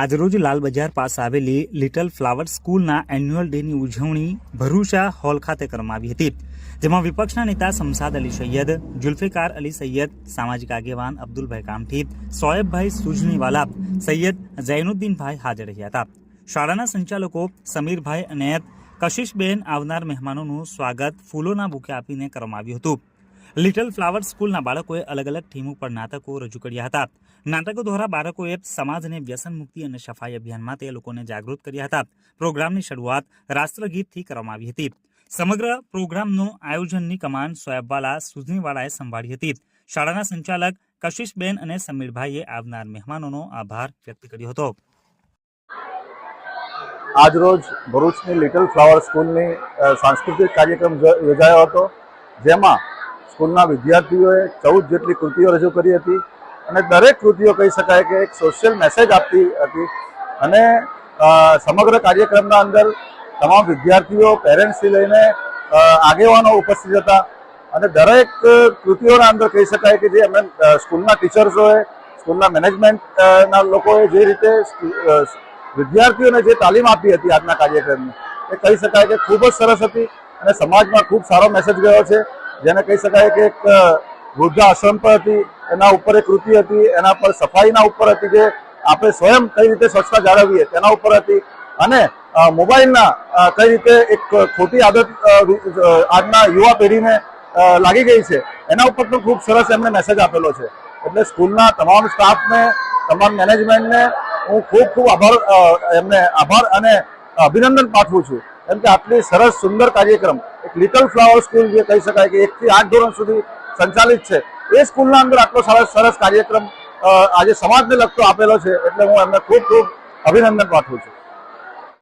આજરોજ લાલ બજાર પાસે આવેલી લિટલ ફ્લાવર સ્કૂલના એન્યુઅલ ડેની ઉજવણી ભરૂચા હોલ ખાતે કરવામાં આવી હતી, જેમાં વિપક્ષના નેતા શમસાદ અલી સૈયદ, જુલ્ફિકાર અલી સૈયદ, સામાજિક આગેવાન અબ્દુલભાઈ કામઠી, સોએબભાઈ સુજનીવાલા, સૈયદ જૈનુદ્દીનભાઈ હાજર રહ્યા હતા. શાળાના સંચાલકો સમીરભાઈ અને કશિશબેન આવનાર મહેમાનોનું સ્વાગત ફૂલોના બુકે આપીને કરવામાં આવ્યું હતું. લિટલ ફ્લાવર સ્કૂલના બાળકોએ અલગ અલગ થીમ ઉપર નાટકો રજૂ કર્યા હતા. નાટકો દ્વારા બાળકોએ સમાજને વ્યસન મુક્તિ અને સફાઈ અભિયાન માટે લોકોને જાગૃત કર્યા હતા. પ્રોગ્રામની શરૂઆત રાષ્ટ્રગીતથી કરવામાં આવી હતી. સમગ્ર પ્રોગ્રામનું આયોજનની કમાન સોયબવાલા સુજનીવાળાએ સંભાળી હતી. શાળાના સંચાલક કશિશબેન અને સમીરભાઈએ આવનાર મહેમાનોનો આભાર વ્યક્ત કર્યો હતો. આજરોજ ભરૂચની લિટલ ફ્લાવર સ્કૂલની સાંસ્કૃતિક કાર્યક્રમ યોજાયો હતો, જેમાં સ્કૂલના વિદ્યાર્થીઓએ ચૌદ જેટલી કૃતિઓ રજૂ કરી હતી અને દરેક કૃતિઓ કહી શકાય કે એક સોશિયલ મેસેજ આપતી હતી. અને સમગ્ર કાર્યક્રમના અંદર તમામ વિદ્યાર્થીઓ પેરેન્ટ્સથી લઈને આગેવાનો ઉપસ્થિત હતા. અને દરેક કૃતિઓના અંદર કહી શકાય કે જે અમે સ્કૂલના ટીચર્સોએ, સ્કૂલના મેનેજમેન્ટના લોકોએ જે રીતે વિદ્યાર્થીઓને જે તાલીમ આપી હતી આજના કાર્યક્રમની, એ કહી શકાય કે ખૂબ જ સરસ હતી અને સમાજમાં ખૂબ સારો મેસેજ ગયો છે. જેને કહી શકાય કે એક અ, વૃદ્ધા આશ્રમ પર હતી એના ઉપર એક કૃતિ હતી એના પર સફાઈના ઉપર હતી જે આપણે સ્વયં કઈ રીતે સ્વચ્છતા જાળવીએ તેના ઉપર હતી. અને મોબાઈલના કઈ રીતે એક ખોટી આદત આજના યુવા પેઢીને લાગી ગઈ છે એના ઉપર પણ ખૂબ સરસ એમને મેસેજ આપેલો છે. એટલે સ્કૂલના તમામ સ્ટાફને તમામ મેનેજમેન્ટને હું ખૂબ ખૂબ આભાર એમને આભાર અને અભિનંદન પાઠવું છું. કેમ કે આટલી સરસ સુંદર કાર્યક્રમ એક લિટલ ફ્લાવર સ્કૂલ જે કહી શકાય કે એકથી આઠ ધોરણ સુધી સંચાલિત છે. એ સ્કૂલના અંદર આટલો સરસ સરસ કાર્યક્રમ આજે સમાજને લગતો આપેલો છે. એટલે હું એમને ખૂબ ખૂબ અભિનંદન પાઠવું છું.